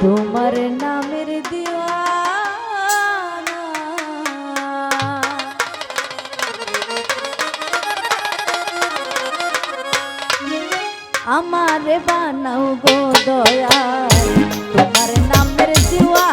তোমার নামের দিওয়ানা। আমার বানাও গো দয়া তোমার নামের দিওয়া